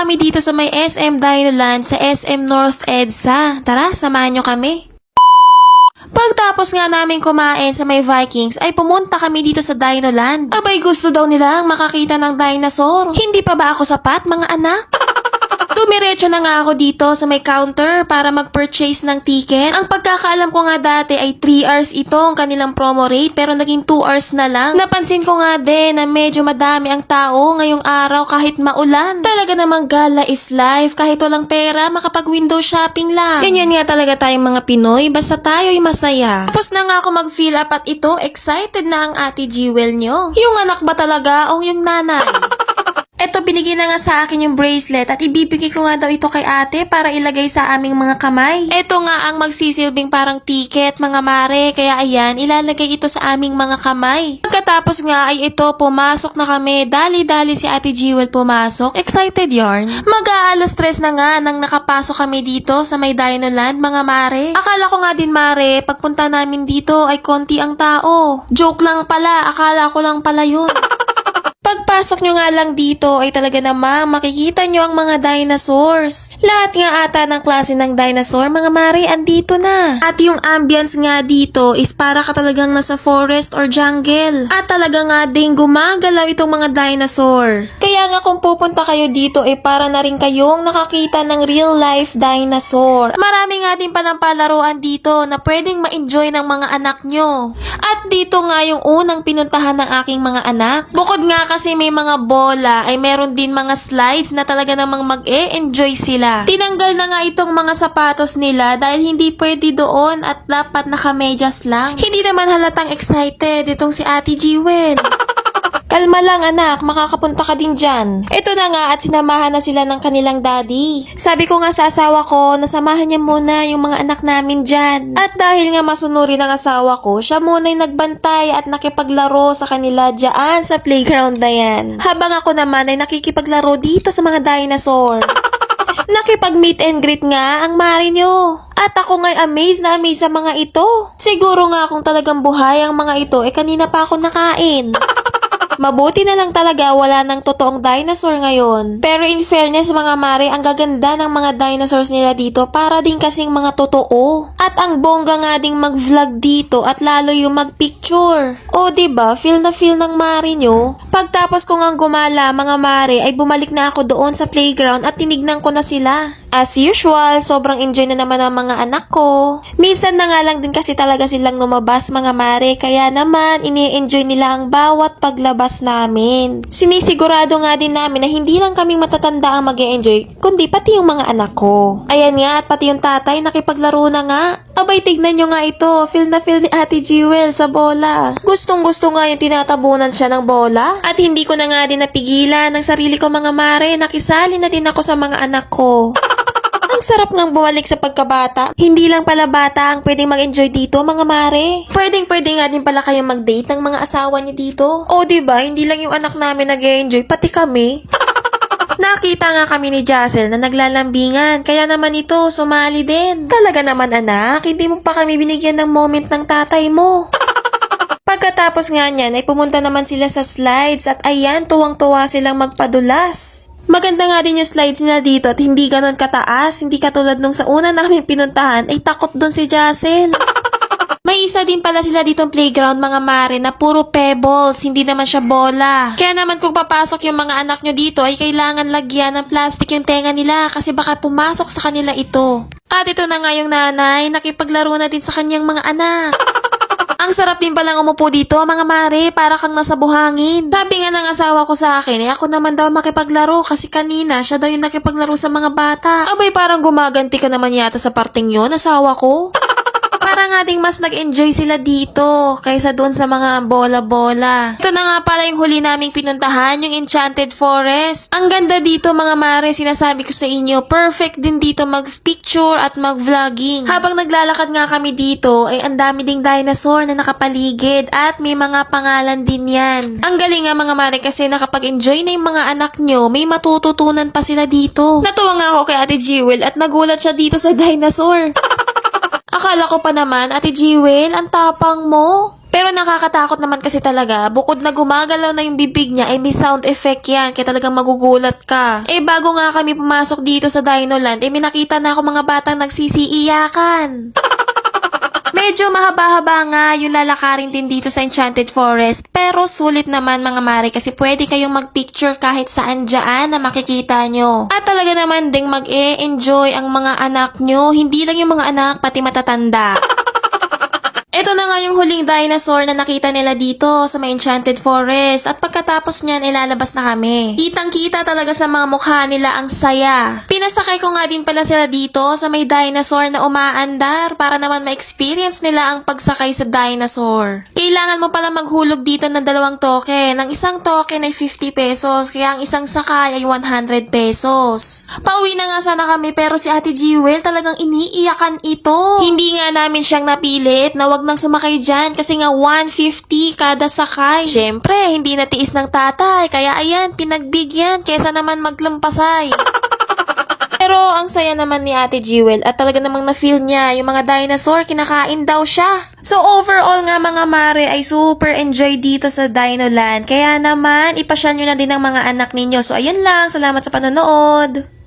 kami dito sa may SM Dinoland sa SM North EDSA. Tara, samahan nyo kami. Pagtapos nga namin kumain sa may Vikings ay pumunta kami dito sa Dinoland. Abay gusto daw nilang makakita ng dinosaur. Hindi pa ba ako sapat mga anak? Dumiretso na nga ako dito sa may counter para mag-purchase ng ticket. Ang pagkakaalam ko nga dati ay 3 hours ito ang kanilang promo rate pero naging 2 hours na lang. Napansin ko nga din na medyo madami ang tao ngayong araw kahit maulan. Talaga namang gala is life. Kahit walang pera, makapag window shopping lang. Ganyan nga talaga tayong mga Pinoy, basta tayo'y masaya. Tapos na nga ako mag-fill up at ito, excited na ang ate Jewel nyo. Yung anak ba talaga o yung nanay? Eto, binigyan na nga sa akin yung bracelet at ibibigay ko nga daw ito kay ate para ilagay sa aming mga kamay. Eto nga ang magsisilbing parang ticket, mga mare. Kaya ayan, ilalagay ito sa aming mga kamay. Pagkatapos nga ay ito, pumasok na kami. Dali-dali si ate Jewel pumasok. Excited yarn. Mag-aalas stress na nga nang nakapasok kami dito sa may Dinoland, mga mare. Akala ko nga din mare, pagpunta namin dito ay konti ang tao. Joke lang pala, akala ko lang pala yun. Pagpasok nyo nga lang dito ay talaga namang makikita nyo ang mga dinosaurs. Lahat nga ata ng klase ng dinosaur, mga mari, andito na. At yung ambience nga dito is para ka talagang nasa forest or jungle. At talaga nga ding gumagalaw itong mga dinosaur. Kaya nga kung pupunta kayo dito ay para na rin kayong nakakita ng real life dinosaur. Marami nga din palang palaruan dito na pwedeng ma-enjoy ng mga anak nyo. At dito nga yung unang pinuntahan ng aking mga anak. Bukod nga kasi may mga bola ay meron din mga slides na talaga namang mag-e-enjoy sila. Tinanggal na nga itong mga sapatos nila dahil hindi pwede doon at dapat nakamedyas lang. Hindi naman halatang excited itong si Ate Jewel. Kalma lang anak, makakapunta ka din dyan. Ito na nga at sinamahan na sila ng kanilang daddy. Sabi ko nga sa asawa ko, nasamahan niya muna yung mga anak namin dyan. At dahil nga masunuri ng asawa ko, siya muna yung nagbantay at nakipaglaro sa kanila dyan sa playground na yan. Habang ako naman ay nakikipaglaro dito sa mga dinosaur. Nakipag-meet and greet nga ang mari nyo. At ako nga'y amazed na amazed sa mga ito. Siguro nga kung talagang buhay ang mga ito, eh kanina pa ako nakain. Mabuti na lang talaga wala ng totoong dinosaur ngayon. Pero in fairness mga mare, ang gaganda ng mga dinosaurs nila dito para din kasing mga totoo. At ang bongga nga ding mag-vlog dito at lalo yung mag-picture. O ba diba, feel na feel ng mare nyo? Pagtapos ko nga gumala mga mare ay bumalik na ako doon sa playground at tinignan ko na sila. As usual, sobrang enjoy na naman ang mga anak ko. Minsan na nga lang din kasi talaga silang lumabas mga mare, kaya naman ini-enjoy nila ang bawat paglabas namin. Sinisigurado nga din namin na hindi lang kaming matatanda ang mag enjoy kundi pati yung mga anak ko. Ayan nga, at pati yung tatay nakipaglaro na nga. Abay, tignan nyo nga ito. Feel na feel ni Ate Jewel sa bola. Gustong gusto nga yung tinatabunan siya ng bola. At hindi ko na nga din napigilan ng sarili ko mga mare. Nakisali na din ako sa mga anak ko. Ang sarap ngang bumalik sa pagkabata. Hindi lang pala bata ang pwedeng mag-enjoy dito, mga mare. Pwedeng pwede nga din pala kayong mag-date ng mga asawa niyo dito. O, ba Hindi lang yung anak namin nag-enjoy, pati kami. Nakita nga kami ni Jassel na naglalambingan, kaya naman ito, sumali din. Talaga naman anak, hindi mo pa kami binigyan ng moment ng tatay mo. Pagkatapos nga niyan ay pumunta naman sila sa slides at ayan, tuwang-tuwa silang magpadulas. Maganda nga din yung slides nila dito at hindi ganon kataas, hindi katulad nung sa una namin pinuntahan, ay takot doon si Jassel. May isa din pala sila ditong playground mga mare na puro pebbles, hindi naman siya bola. Kaya naman kung papasok yung mga anak nyo dito ay kailangan lagyan ng plastic yung tenga nila kasi baka pumasok sa kanila ito. At ito na nga yung nanay, nakipaglaro na din sa kanyang mga anak. Ang sarap din palang umupo dito, mga mare, para kang nasa buhangin. Sabi nga ng asawa ko sa akin, eh ako naman daw makipaglaro kasi kanina siya daw yung nakipaglaro sa mga bata. Abay, parang gumaganti ka naman yata sa parting yon, asawa ko. Para nga ding mas nag-enjoy sila dito kaysa doon sa mga bola-bola. Ito na nga pala yung huli naming pinuntahan, yung Enchanted Forest. Ang ganda dito mga mare, sinasabi ko sa inyo, perfect din dito mag-picture at mag-vlogging. Habang naglalakad nga kami dito, ay ang dami ding dinosaur na nakapaligid at may mga pangalan din yan. Ang galing nga mga mare kasi nakapag-enjoy na yung mga anak nyo, may matututunan pa sila dito. Natuwa nga ako kay Ate Jewel at nagulat siya dito sa dinosaur. Akala ko pa naman, Ate Jewel, ang tapang mo. Pero nakakatakot naman kasi talaga, bukod na gumagalaw na yung bibig niya, ay may sound effect yan, kaya talagang magugulat ka. Eh bago nga kami pumasok dito sa Dinoland, eh may nakita na ako mga batang nagsisiiyakan. Medyo mahaba-haba nga yung lalakarin din dito sa Enchanted Forest. Pero sulit naman mga mare kasi pwede kayong mag-picture kahit saan dyan na makikita nyo. At talaga naman ding mag-e-enjoy ang mga anak nyo. Hindi lang yung mga anak, pati matatanda. Ito na nga yung huling dinosaur na nakita nila dito sa may Enchanted Forest at pagkatapos niyan ilalabas na kami. Kitang-kita talaga sa mga mukha nila ang saya. Pinasakay ko nga din pala sila dito sa may dinosaur na umaandar para naman ma-experience nila ang pagsakay sa dinosaur. Kailangan mo pala maghulog dito ng dalawang token. Ang isang token ay 50 pesos kaya ang isang sakay ay 100 pesos. Pauwi na nga sana kami pero si Ate Jewel talagang iniiyakan ito. Hindi nga namin siyang napilit na wag nang sumakay dyan kasi nga 150 kada sakay. Siyempre, hindi natiis ng tatay kaya ayan, pinagbigyan kesa naman maglampasay. Pero ang saya naman ni Ate Jewel at talaga namang na-feel niya yung mga dinosaur, kinakain daw siya. So overall nga mga mare ay super enjoy dito sa Dinoland. Kaya naman, ipasyan nyo na din ang mga anak ninyo. So ayun lang, salamat sa panonood.